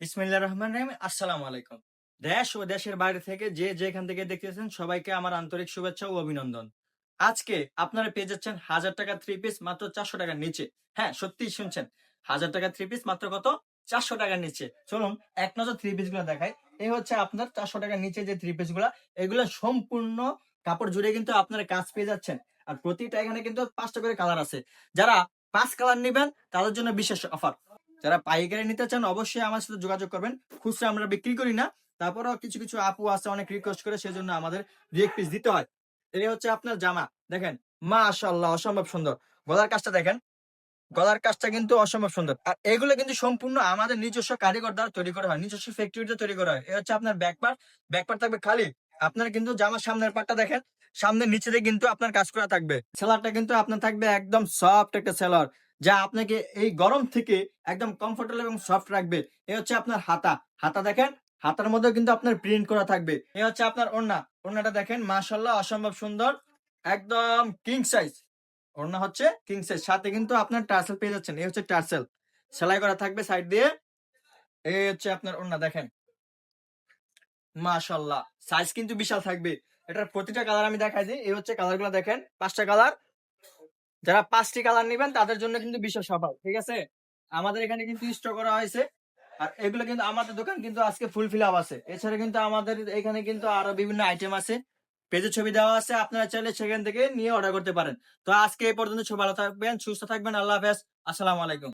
বিসমিল্লাহ রহমান রহিম, আসসালামু আলাইকুম। দেশ ও দেশের বাইরে থেকে যে যেখান থেকে দেখতেছেন, সবাইকে আমার আন্তরিক শুভেচ্ছা ও অভিনন্দন। আজকে আপনারা পেয়ে যাচ্ছেন হাজার টাকা থ্রি পিস মাত্র চারশো টাকার নিচে। হ্যাঁ সত্যি শুনছেন। হাজার টাকা থ্রি পিস মাত্র কত? চারশো টাকার নিচে। চলুন এক নজর থ্রি পিসগুলো দেখাই। এই হচ্ছে আপনার চারশো টাকার নিচে যে থ্রি পিসগুলা, এগুলো সম্পূর্ণ কাপড় জুড়ে কিন্তু আপনারা কাজ পেয়ে যাচ্ছেন। আর প্রতিটা এখানে কিন্তু পাঁচটা করে কালার আছে। যারা পাঁচ কালার নেবেন, তাদের জন্য বিশেষ অফার যারা পাইকারি নিতে চান, অবশ্যই আমার সাথে যোগাযোগ করবেন। খুচরা আমরা বিক্রি করি না। তারপরেও কিছু কিছু আপু আছে, অনেক রিকোয়েস্ট করে, সেজন্য আমাদের এক পিস দিতে হয়। এই হচ্ছে আপনার জামা। দেখেন, মাশাআল্লাহ, অসম্ভব সুন্দর। গলার কাজটা দেখেন। গলার কাজটা কিন্তু অসম্ভব সুন্দর। আর এগুলো কিন্তু সম্পূর্ণ আমাদের নিজস্ব কারিগর দ্বারা তৈরি করা হয়। নিজস্ব ফ্যাক্টরিতে তৈরি করা হয়। এই হচ্ছে আপনার ব্যাকপার ব্যাকপার থাকবে খালি। আপনার কিন্তু জামার সামনের পাটটা দেখেন। সামনের নিচে দিয়ে কিন্তু আপনার কাজ করা থাকবে। সেলারটা কিন্তু আপনার থাকবে একদম সফট একটা সেলার যা আপনাকে এই গরম থেকে একদম কমফোর্টেবল এবং সফট রাখবে। এই হচ্ছে আপনার হাতা। হাতা দেখেন, হাতার মধ্যে কিন্তু আপনার প্রিন্ট করা থাকবে। এই হচ্ছে আপনার ওড়না। ওড়নাটা দেখেন মাশাল্লাহ অসম্ভব সুন্দর। একদম কিং সাইজ ওড়না হচ্ছে কিং সাইজ সাথে কিন্তু আপনার টার্সেল পেয়ে যাচ্ছেন। এই হচ্ছে টার্সেল সেলাই করা থাকবে সাইড দিয়ে। এই হচ্ছে আপনার ওড়না দেখেন। মাশাল্লাহ সাইজ কিন্তু বিশাল থাকবে। এটার প্রতিটা কালার আমি দেখাই দিই। এই হচ্ছে কালারগুলো দেখেন। পাঁচটা কালার যারা পাঁচটি কালার নেবেন, তাদের জন্য কিন্তু বিশেষ অফার ঠিক আছে? আমাদের এখানে কিন্তু স্টক করা হয়েছে। আর এগুলো কিন্তু আমাদের দোকান কিন্তু আজকে ফুল ফিল আপ আছে। এছাড়া কিন্তু আমাদের এখানে কিন্তু আরও বিভিন্ন আইটেম আছে। পেজে ছবি দেওয়া আছে, আপনারা চাইলে সেখান থেকে নিয়ে অর্ডার করতে পারেন। তো আজকে এই পর্যন্ত সব ভালো থাকবেন, সুস্থ থাকবেন, আল্লাহ হাফেজ। আসসালামু আলাইকুম।